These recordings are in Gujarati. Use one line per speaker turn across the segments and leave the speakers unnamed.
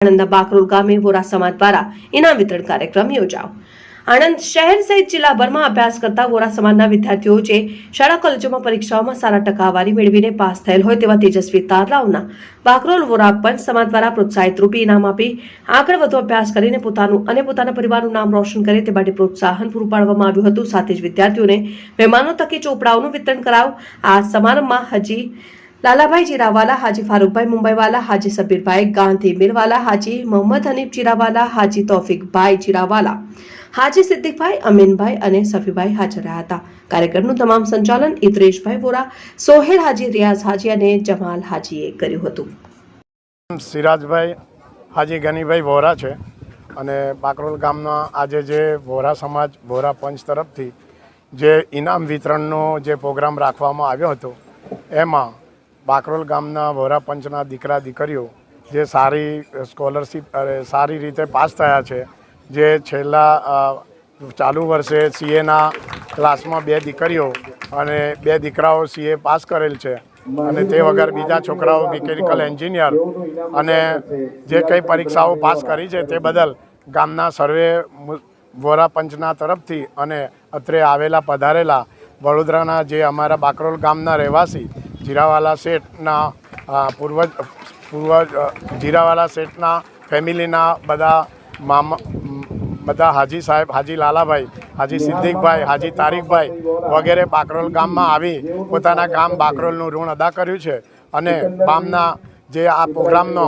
આણંદના બાકરોલ ગામે વોરા સમાજ દ્વારા ઇનામ વિતરણ કાર્યક્રમ યોજાયો. આણંદ શહેર સહિત જિલ્લાભરમાં અભ્યાસ કરતા વોરા સમાજના વિદ્યાર્થીઓ જે શાળા કોલેજોમાં પરીક્ષાઓમાં સારા ટકાવારી મેળવીને પાસ થયેલ હોય તેવા તેજસ્વી તારલાઓના બાકરોલ વોરા પંચ સમાજ દ્વારા પ્રોત્સાહિત રૂપી ઇનામ આપી આગળ વધુ અભ્યાસ કરીને પોતાનું અને પોતાના પરિવારનું નામ રોશન કરે તે માટે પ્રોત્સાહન પૂરું પાડવામાં આવ્યું હતું. સાથે જ વિદ્યાર્થીઓને મહેમાનો તકે ચોપડાઓનું વિતરણ કરાવ આ સમારંભમાં હજી લાલાભાઈ ચિરાવાલા, હાજી ફારૂકભાઈ મુંબઈવાલા, હાજી સબીરભાઈ ગાંધી મીરવાલા, હાજી મોહમ્મદ હનીફ ચિરાવાલા, હાજી તૌફિકભાઈ ચિરાવાલા, હાજી સિદ્દીકભાઈ, અમીનભાઈ અને સફીભાઈ હાજર રહ્યા હતા. કાર્યક્રમનું તમામ સંચાલન ઇદ્રેશભાઈ વોરા, સોહેલ હાજી, રિયાઝ હાજી અને જમાલ હાજીએ કર્યું હતું.
સિરાજભાઈ, હાજી ગનીભાઈ વોરા છે અને બાકરોલ ગામના આજે જે વોરા સમાજ, વોરા પંચ તરફથી જે ઇનામ વિતરણનો જે પ્રોગ્રામ રાખવામાં આવ્યો હતો, એમાં બાકરોલ ગામના વોરા પંચના દીકરા, દીકરીઓ જે સારી સ્કોલરશીપ સારી રીતે પાસ થયા છે, જે છેલ્લા ચાલુ વર્ષે સીએના ક્લાસમાં બે દીકરીઓ અને બે દીકરાઓ સીએ પાસ કરેલ છે. અને તે વગર બીજા છોકરાઓ મિકેનિકલ એન્જિનિયર અને જે કંઈ પરીક્ષાઓ પાસ કરી છે તે બદલ ગામના સર્વે વોરા પંચના તરફથી અને અત્રે આવેલા, પધારેલા વડોદરાના જે અમારા બાકરોલ ગામના રહેવાસી જીરાવાલા શેઠના પૂર્વજ પૂર્વજ જીરાવાલા શેઠના ફેમિલીના બધા મામા, બધા હાજી સાહેબ, હાજી લાલાભાઈ, હાજી સિદ્દીકભાઈ, હાજી તારીખભાઈ વગેરે બાકરોલ ગામમાં આવી પોતાના ગામ બાકરોલનું ઋણ અદા કર્યું છે અને ગામના જે આ પ્રોગ્રામનો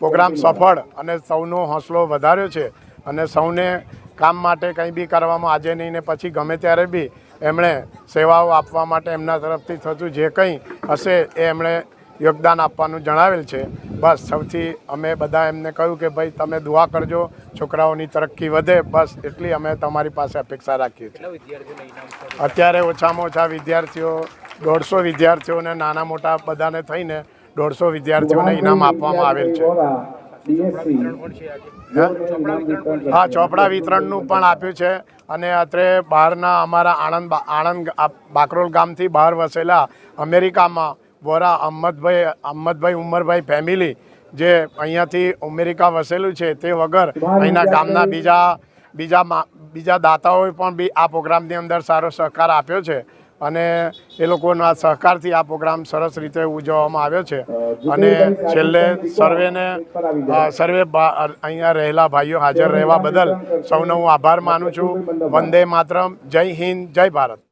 પ્રોગ્રામ સફળ અને સૌનો હોંસલો વધાર્યો છે અને સૌને કામ માટે કંઈ બી કરવામાં આજે નહીં ને પછી ગમે ત્યારે બી એમણે સેવાઓ આપવા માટે એમના તરફથી થતું જે કંઈ હશે એ એમણે યોગદાન આપવાનું જણાવેલ છે. બસ, સૌથી અમે બધા એમને કહ્યું કે ભાઈ, તમે દુઆ કરજો, છોકરાઓની તરક્કી વધે, બસ, એટલી અમે તમારી પાસે અપેક્ષા રાખીએ છીએ. અત્યારે ઓછામાં ઓછા વિદ્યાર્થીઓ, દોઢસો વિદ્યાર્થીઓને નાના મોટા બધાને થઈને દોઢસો વિદ્યાર્થીઓને ઇનામ આપવામાં આવેલ છે. હા, ચોપડા વિતરણનું પણ આપ્યું છે અને અત્રે બહારના અમારા આણંદ આણંદ બાકરોલ ગામથી બહાર વસેલા અમેરિકામાં વોરા અહમદભાઈ અહમદભાઈ ઉમરભાઈ ફેમિલી જે અહીંયાથી અમેરિકા વસેલું છે તે વગર અહીંના ગામના બીજા બીજા બીજા દાતાઓએ પણ બી આ પ્રોગ્રામની અંદર સારો સહકાર આપ્યો છે. અને એ લોકોના સહકારથી આ પ્રોગ્રામ સરસ રીતે ઉજવવામાં આવ્યો છે. અને છેલ્લે સર્વેને સર્વે અહીંયા રહેલા ભાઈઓ હાજર રહેવા બદલ સૌનો હું આભાર માનું છું. વંદે માતરમ. જય હિન્દ. જય ભારત.